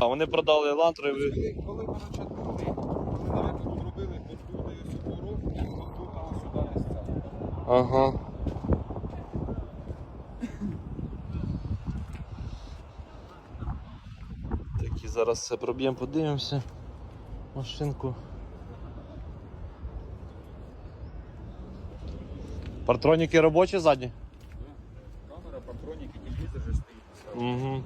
А вони продали елантру і ви. Коли, коли коротше, вони, вони, навіть тут робили отут і ось порог, і отут, а ось сюди місця. Ага. Так, і зараз все проб'ємо, подивимося. Машинку. Партроніки робочі задні? Камера, патроніки, телевізор вже стоїть. Угу.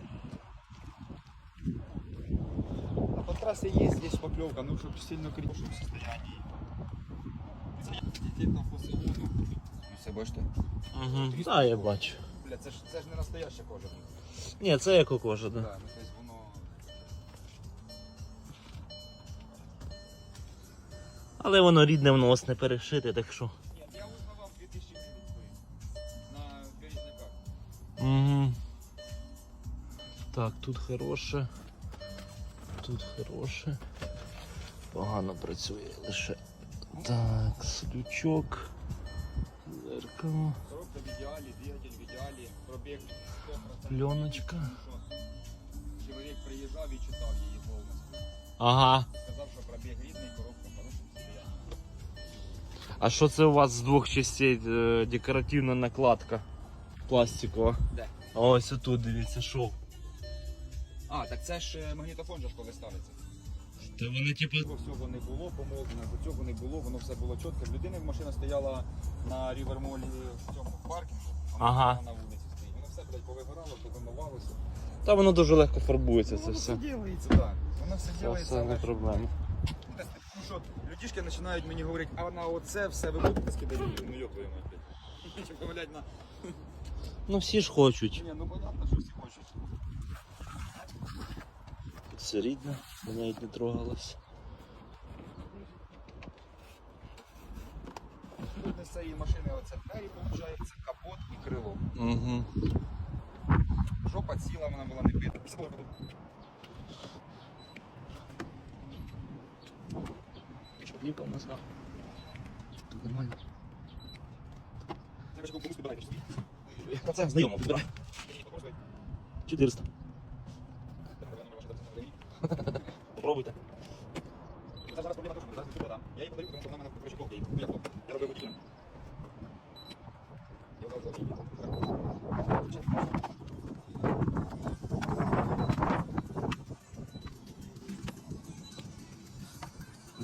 А по трассе есть, есть поклевка, ну чтобы сильно в хорошем состоянии. Дітей там по салону. Ну це бачите? Угу. Так, я бачу. Бля, це ж, це ж не настояща кожа. Ні, це як у кожа, Да. да. ну воно... Але воно рідне в нос не перешите, так що. Ні, я узнавав 2000 гривень. На березняках. Угу. Так, тут хороше. Тут хороше. Погано працює лише. Так, слючок. Зеркало. Коробка в ідеалі, двигатель в ідеалі, пробіг 100%. Пленочка. Ну що, Чоловік приїжджав і читав її повністю. Ага. Сказав, що пробіг рідний, коробка в хорошому состоянии. А що це у вас з двох частей е, декоративна накладка пластикова? Де? А ось отут, дивіться, шов. А, так це ж е, магнітофон же ж коли ставиться. Та вони типу. Цього всього не було, помолвлено, до цього не було, воно все було чітко. В людини машина стояла на рівермолі в цьому паркінгу, а Ага. вона на вулиці стоїть. Воно все, блядь, повигорало, повимивалося. Та воно дуже легко фарбується це воно все. все ділається, так. Воно все Це ділається. все не але ж- проблема. Ну що, людішки починають мені говорити, а на оце все ви будете скидати, ну йо твою мать, блядь. На... Ну всі ж хочуть. Ні, ну понятно, що всі хочуть. Тут все рідне, навіть не трогалось. Тут з цієї машини оце двері, виходить, капот і крило. Угу. Жопа ціла, вона була не бита. В нас Тут нормально. Це ж комусь підбираєш. Це знайомо, підбирай. 400. Попробуйте. Зараз проблема дуже, зараз не Я її подаю, тому що вона в мене. Ну як клопка? Я робив водителем. Я дав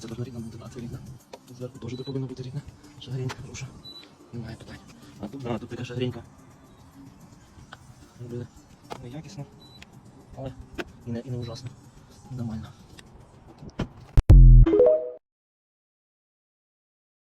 Це должна рідна бути, да, це рідна. Зверху теж повинна бути рідна. Шагрінька хороша. Немає питань. А тут, да, тут така шагрінька. Робили неякісно, але і не, і не ужасно. Нормально.